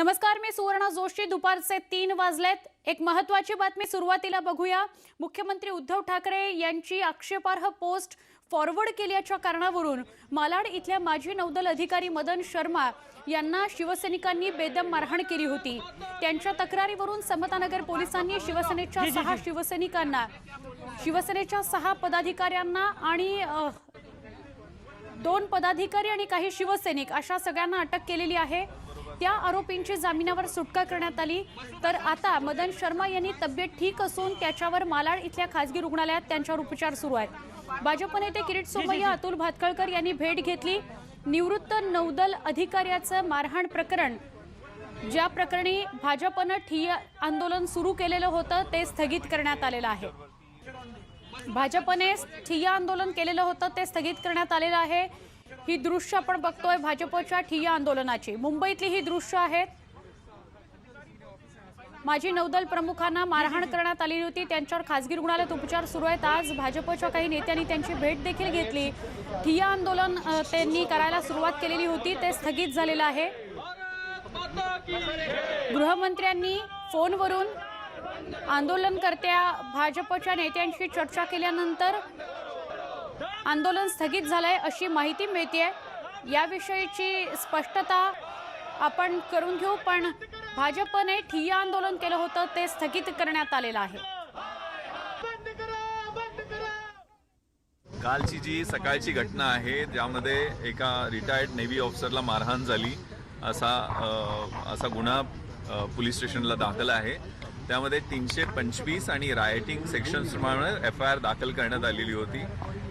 नमस्कार मी सुवर्णा जोशी. दुपारचे तीन वाजलेत. एक महत्वाची बातमी सुरुवातीला बघूया. मुख्यमंत्री उद्धव ठाकरे यांची आक्षेपार्ह पोस्ट फॉरवर्ड केल्याच्या कारणावरून मालाड इथल्या माजी नौदल अधिकारी मदन शर्मा यांना शिवसैनिकांनी बेदम मारहाण केली होती. त्यांच्या तक्रारीवरून समतानगर पोलिसांनी शिवसेनेच्या सहा शिवसैनिकांना शिवसेनेच्या सहा पदाधिकाऱ्यांना आणि दोन पदाधिकारी आणि काही शिवसैनिक अशा सगळ्यांना अटक केलेली आहे. त्या आरोपींची जामिनावर सुटका करण्यात आली. तर आता मदन शर्मा यांनी तब्येत ठीक असून त्याच्यावर मालाड इथल्या खासगी रुग्णालयात त्यांच्यावर उपचार सुरू आहेत. भाजप नेते किरीट सोमय्या अतुल भातखळकर यांनी भेट घेतली. निवृत्त नौदल अधिकाऱ्याचं मारहाण प्रकरण ज्या प्रकरणी भाजपनं ठिय्या आंदोलन सुरू केलेलं होतं ते स्थगित करण्यात आलेलं आहे. भाजपने ठिय्या आंदोलन केलेलं होतं ते स्थगित करण्यात आलेलं आहे. ही दृश्य आपण बघतोय भाजपच्या ठिय्या आंदोलनाची. मुंबईतली ही दृश्य आहेत. माजी नौदल प्रमुखांना मारहाण करण्यात आलेली होती. त्यांच्यावर खासगी रुग्णालयात उपचार सुरू आहेत. आज भाजपच्या काही नेत्यांनी त्यांची भेट देखील घेतली. ठिय्या आंदोलन त्यांनी करायला सुरुवात केलेली होती. ते स्थगित झालेलं आहे. गृहमंत्र्यांनी फोनवरून आंदोलनकर्त्या भाजपच्या नेत्यांशी चर्चा केल्यानंतर आंदोलन स्थगित झालंय अशी माहिती मिळते याविषयीची स्पष्टता आपण करून घेऊ पण भाजपने ठिय्या आंदोलन केलं होतं ते स्थगित करण्यात आलेलं आहे. कालची जी सकाळची घटना आहे ज्यामध्ये एका रिटायर्ड नेव्ही ऑफिसरला मारहाण झाली. असा असा गुन्हा पोलीस स्टेशनला दाखल आहे. त्यामध्ये तीनशे पंचवीस आणि रायटिंग सेक्शन्सप्रमाणे एफ आय आर दाखल करण्यात आलेली होती.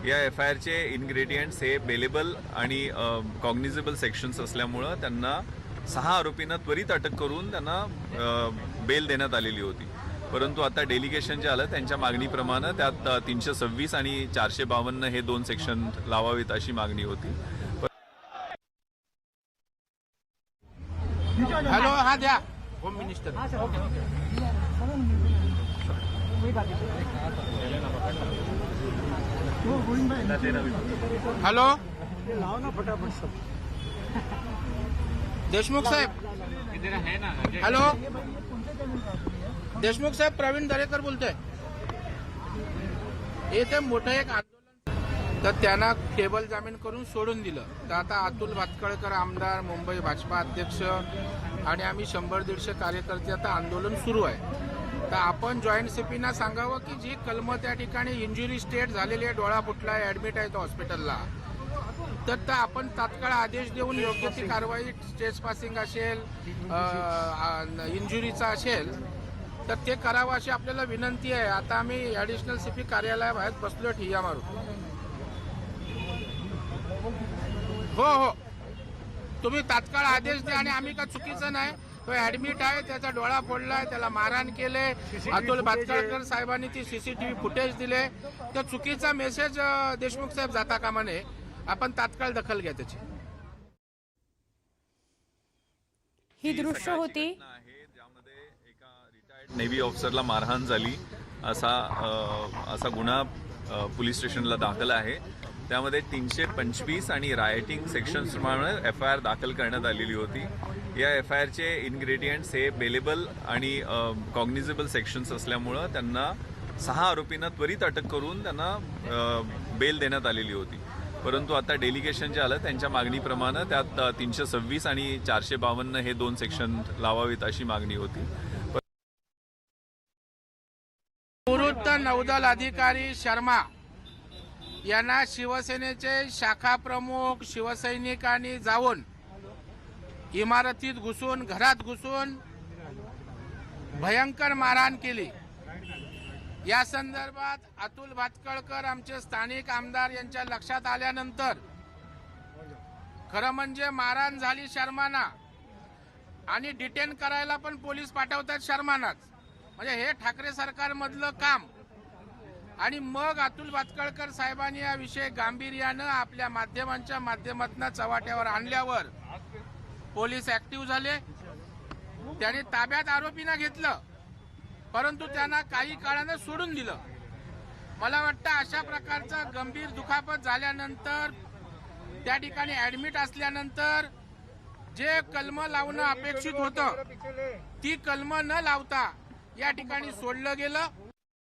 या एफ आय आरचे इन्ग्रेडियंट्स हे बेलेबल आणि कॉग्निझेबल सेक्शन्स असल्यामुळं त्यांना सहा आरोपींना त्वरित अटक करून त्यांना बेल देण्यात आलेली होती. परंतु आता डेलिगेशन जे आलं त्यांच्या मागणीप्रमाणे त्यात तीनशे सव्वीस आणि चारशे बावन्न हे दोन सेक्शन लावावेत अशी मागणी होती. हॅलो हा द्या. Home minister hello Deshmukh saheb. Hello Deshmukh saheb Praveen Darekar बोलतोय. येथे मोठं एक आंदोलन तर त्यांना टेबल जामीन करून सोडून दिलं. तर आता अतुल भातखळकर आमदार मुंबई भाजपा अध्यक्ष आणि आम्ही शंभर दीडशे कार्यकर्ते आता आंदोलन सुरू आहे. तर आपण जॉईंट सीपीना सांगावं की जी कलमं त्या ठिकाणी इंजुरी स्टेट झालेली आहे डोळा फुटला आहे ऍडमिट आहे तो हॉस्पिटलला तर त्या आपण तात्काळ आदेश देऊन योग्य ती कारवाई स्टेज पासिंग असेल इंजुरीचा असेल तर ते करावं अशी आपल्याला विनंती आहे. आता आम्ही ॲडिशनल सीपी कार्यालयाबाहेर बसलो ठिय्या मारून. हो हो. तुम्ही तात्काळ आदेश द्या आणि आम्ही का चुकीचं नाही तो ऍडमिट आहे त्याचा डोळा फोडलाय त्याला मारहाण केले अतुल भातखळकर साहेबांनी ती सीसीटीव्ही फुटेज दिले. तर चुकीचा मेसेज देशमुख साहेब जाता कामा नये. आपण तात्काळ दखल घ्या त्याची. ही दृश्य होती. ज्यामध्ये एका रिटायर्ड नेव्ही ऑफिसरला मारहाण झाली. असा असा गुन्हा पोलीस स्टेशनला दाखल आहे. त्यामध्ये तीनशे पंचवीस आणि रायटिंग सेक्शन्सप्रमाणे एफ आय आर दाखल करण्यात आलेली होती. या एफ आय आरचे इन्ग्रेडियंट्स हे बेलेबल आणि कॉग्निजेबल सेक्शन्स असल्यामुळं त्यांना सहा आरोपींना त्वरित अटक करून त्यांना बेल देण्यात आलेली होती. परंतु आता डेलिगेशन जे आलं त्यांच्या मागणीप्रमाणे त्यात तीनशे सव्वीस आणि चारशे बावन्न हे दोन सेक्शन लावावेत अशी मागणी होती. निवृत्त नौदल अधिकारी शर्मा यांना शिवसेनेचे शाखा प्रमुख शिवसैनिकांनी जाऊन इमारतीत घुसून घरात घुसून भयंकर मारहाण केली. या संदर्भात अतुल भातकळकर आमचे स्थानिक आमदार यांच्या लक्षात आल्यानंतर खरं म्हणजे मारहाण झाली शर्माना. आणि डिटेन करायला पण पोलीस पाठवतात शर्मानाच. म्हणजे हे ठाकरे सरकारमधलं काम. आणि मग अतुल भातकळकर साहेबांनी या विषय गांभीर्यानं आपल्या माध्यमांच्या माध्यमातून चव्हाट्यावर आणल्यावर पोलीस ऍक्टिव्ह झाले. त्यांनी ताब्यात आरोपींना घेतलं. परंतु त्यांना काही काळानं सोडून दिलं. मला वाटतं अशा प्रकारचा गंभीर दुखापत झाल्यानंतर त्या ठिकाणी ऍडमिट असल्यानंतर जे कलम लावणं अपेक्षित होतं ती कलम न लावता या ठिकाणी सोडलं गेलं.